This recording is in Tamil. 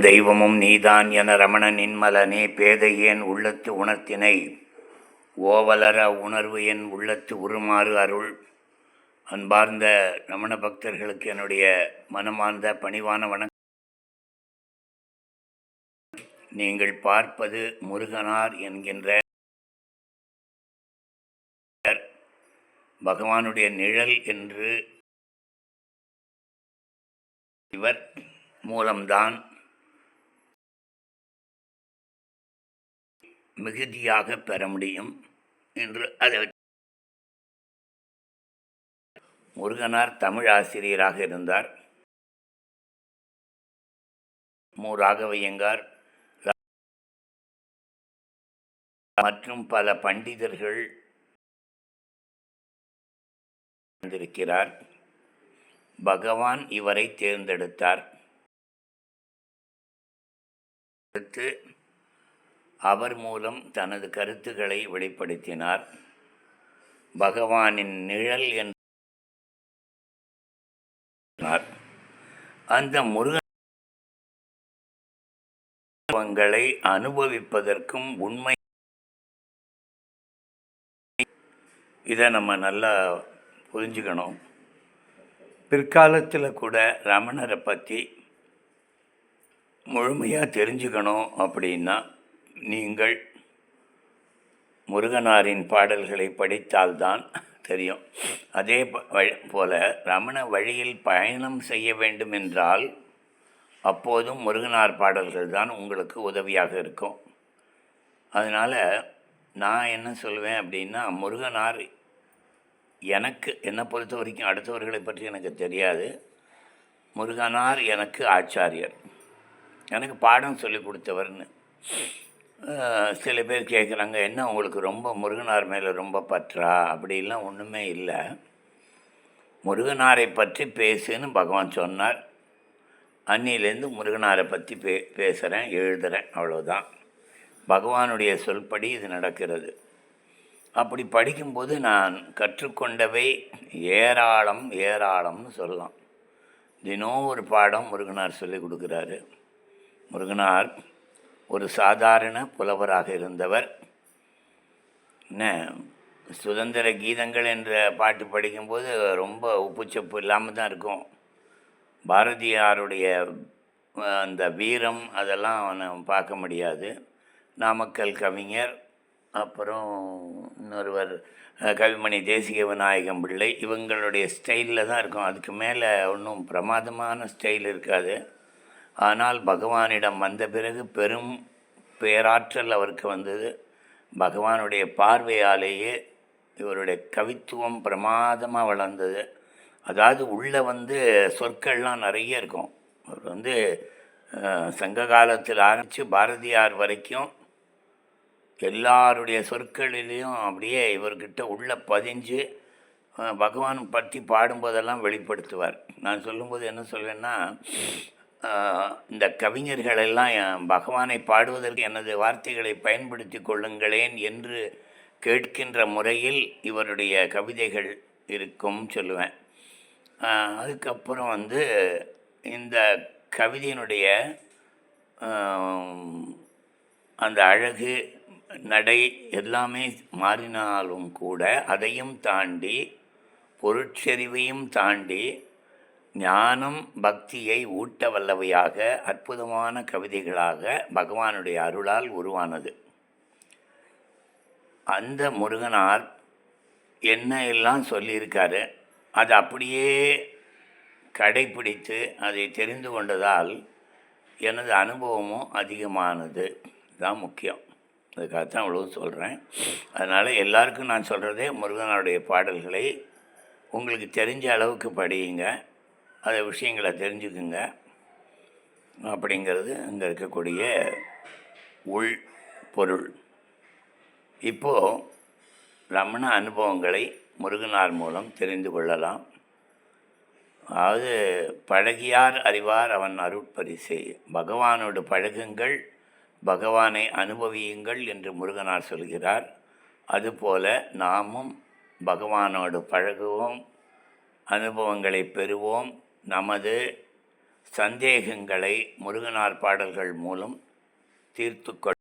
தெய்வமும் நீதான் என ரமணன் இன்மலனே பேதையேன் உள்ளத்து உணர்த்தினை? ஓவலர உணர்வு என் உள்ளத்து உருமாறு அருள். அன்பார்ந்த ரமண பக்தர்களுக்கு என்னுடைய மனமார்ந்த பணிவான வணக்கம். நீங்கள் பார்ப்பது முருகனார் என்கின்ற பகவானுடைய நிழல் என்று இவர் மூலம்தான் மிகுதியாக பெற முடியும் என்று அதை முருகனார் தமிழ் ஆசிரியராக இருந்தார். மு. ராகவையங்கார் மற்றும் பல பண்டிதர்கள் இருக்கிறார் பகவான் இவரை தேர்ந்தெடுத்தார். அடுத்து அவர் மூலம் தனது கருத்துக்களை வெளிப்படுத்தினார். பகவானின் நிழல் என்றார் அந்த முருகங்களை அனுபவிப்பதற்கும் உண்மை இதை நம்ம நல்லா புரிஞ்சுக்கணும். பிற்காலத்தில் கூட ரமணரை பற்றி முழுமையாக தெரிஞ்சுக்கணும் அப்படின்னா நீங்கள் முருகனாரின் பாடல்களை படித்தால்தான் தெரியும். அதே போல ரமண வழியில் பயணம் செய்ய வேண்டும் என்றால் அப்போதும் முருகனார் பாடல்கள் தான் உங்களுக்கு உதவியாக இருக்கும். அதனால் நான் என்ன சொல்வேன் அப்படின்னா முருகனார் எனக்கு என்னை பொறுத்த வரைக்கும் அடுத்தவர்களை பற்றி எனக்கு தெரியாது. முருகனார் எனக்கு ஆச்சாரியர். எனக்கு பாடம் சொல்லிக் கொடுத்தவர்னு. சில பேர் கேட்குறாங்க என்ன உங்களுக்கு ரொம்ப முருகனார் மேலே ரொம்ப பற்றா? அப்படிலாம் ஒன்றுமே இல்லை. முருகனாரை பற்றி பேசுன்னு பகவான் சொன்னார். அன்னிலேருந்து முருகனாரை பற்றி பே பேசுகிறேன் எழுதுகிறேன் அவ்வளோதான் பகவானுடைய சொல்படி இது நடக்கிறது. அப்படி படிக்கும்போது நான் கற்றுக்கொண்டவை ஏராளம் ஏராளம்னு சொல்லலாம். தினம் ஒரு பாடம் முருகனார் சொல்லிக் கொடுக்குறாரு. முருகனார் ஒரு சாதாரண புலவராக இருந்தவர். என்ன சுதந்திர கீதங்கள் என்ற பாட்டு படிக்கும்போது ரொம்ப உப்புச்சப்பு இல்லாமல் தான் இருக்கும். பாரதியாருடைய அந்த வீரம் அதெல்லாம் அவனை பார்க்க முடியாது. நாமக்கல் கவிஞர் அப்புறம் இன்னொருவர் கவிமணி தேசிக விநாயகம் பிள்ளை இவங்களுடைய ஸ்டைலில் தான் இருக்கும். அதுக்கு மேலே ஒன்றும் பிரமாதமான ஸ்டைல் இருக்காது. ஆனால் பகவானிடம் வந்த பிறகு பெரும் பேராற்றல் அவருக்கு வந்தது. பகவானுடைய பார்வையாலேயே இவருடைய கவித்துவம் பிரமாதமாக வளர்ந்தது. அதாவது உள்ளே வந்து சொற்கள்லாம் நிறைய இருக்கும். அவர் வந்து சங்க காலத்தில் ஆரம்பித்து பாரதியார் வரைக்கும் எல்லாருடைய சொற்களிலையும் அப்படியே இவர்கிட்ட உள்ளே பதிஞ்சு பகவான் பற்றி பாடும்போதெல்லாம் வெளிப்படுத்துவார். நான் சொல்லும்போது என்ன சொல்வேன்னா இந்த கவிஞர்கள் எல்லாம் பகவானை பாடுவதற்கு எனது வார்த்தைகளை பயன்படுத்தி கொள்ளுங்களேன் என்று கேட்கின்ற முறையில் இவருடைய கவிதைகள் இருக்கும் சொல்லுவேன். அதுக்கப்புறம் வந்து இந்த கவிதையினுடைய அந்த அழகு நடை எல்லாமே மாறினாலும் கூட அதையும் தாண்டி பொருட்செறிவையும் தாண்டி ஞானம் பக்தியை ஊட்ட வல்லவையாக அற்புதமான கவிதைகளாக பகவானுடைய அருளால் உருவானது. அந்த முருகனார் என்ன எல்லாம் சொல்லியிருக்காரு அது அப்படியே கடைப்பிடித்து அதை தெரிந்து கொண்டதால் எனது அனுபவமும் அதிகமானது. தான் முக்கியம். அதுக்காகத்தான் இவ்வளவு சொல்கிறேன் அதனால் எல்லாருக்கும் நான் சொல்கிறதே முருகனுடைய பாடல்களை உங்களுக்கு தெரிஞ்ச அளவுக்கு படியுங்க. அதை விஷயங்களை தெரிஞ்சுக்குங்க. அப்படிங்கிறது அங்கே இருக்கக்கூடிய உள் பொருள். இப்போது ரமண அனுபவங்களை முருகனார் மூலம் தெரிந்து கொள்ளலாம். அதாவது பழகியார் அறிவார் அவன் அருட்பரிசை. பகவானோடு பழகுங்கள் பகவானை அனுபவியுங்கள் என்று முருகனார் சொல்கிறார். அதுபோல நாமும் பகவானோடு பழகுவோம் அனுபவங்களை பெறுவோம் நமது சந்தேகங்களை முருகனார் பாடல்கள் மூலம் தீர்த்து கொள்